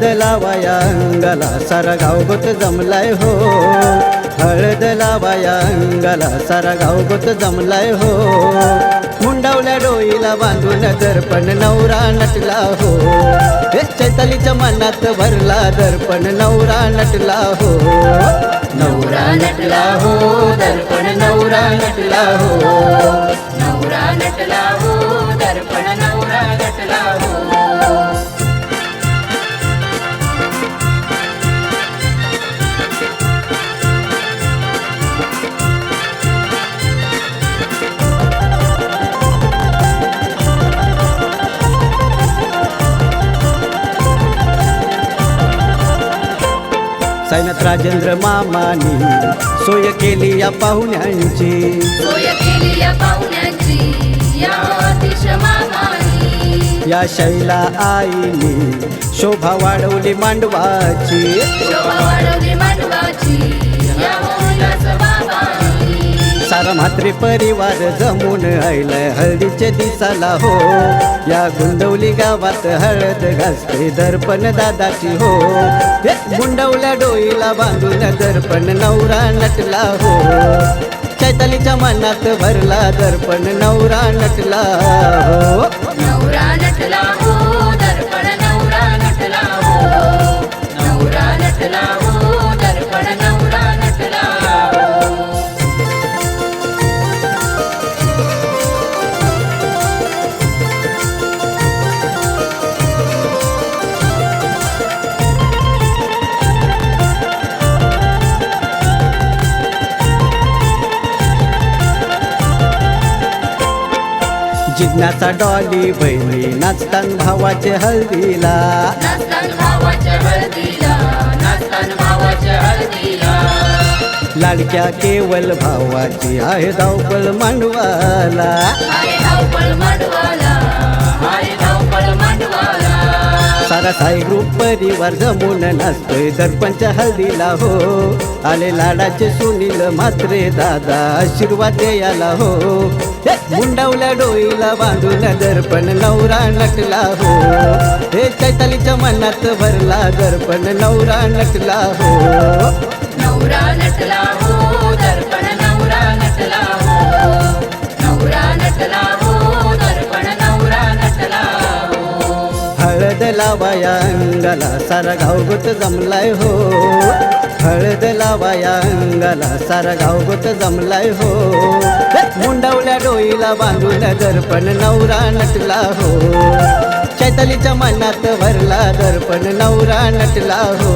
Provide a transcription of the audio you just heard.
हळद लावाया अंगाला सारा गावगोत जमलाय हो. हळद लावाया अंगाला सारा गावगोत जमलाय हो. मुंडावल्या डोईला बांधून दर्पण नवरा नटला हो. हे चैतालीच्या मनात भरला दर्पण नवरा नटला हो. नवरा नटला हो दर्पण नवरा नटला हो. नवरा नटला हो दर्पण नवरा नटला हो. सायनाथ राजेंद्र मामानी. सोय केली या पाहुण्यांची. या शैला आईनी शोभा वाढवली मांडवाची. सारा म्हात्रे परिवार जमून आयलाय हळदीचे दिसाला हो. या गुंडवली गावात हळद घासते दर्पण दादाची हो गुंडवल्या डोईला बांधून दर्पण नवरा नटला हो. चैतालीच्या मनात भरला दर्पण नवरा नटला हो. नवरा नटला हो. जिज्ञासा डॉली बहिणी नाचतान भावाचे हळदीला. लाडक्या केवल भावाची आहे धावपळ मांडवाला. सारा साई ग्रुप परिवार जमून नाचतोय सरपंच हल्दीला हो. आले लाडाचे सुनील मात्रे दादा. आशीर्वाद द्यायला हो मुंडावल्या डोईला बांधून दर्पण नवरा नटला हो. हे चैतालीच्या मनात भरला दर्पण नवरा नटला हो. नवरा नटला हो. लावाया अंगाला सारा गावगोत जमलाय हो. हळद लावाया अंगाला सारा गावगोत जमलाय हो मुंडावल्या डोईला बांधून दर्पण नवरा नटला हो. चैतलीच्या मनात भरला दर्पण नवरा नटला हो.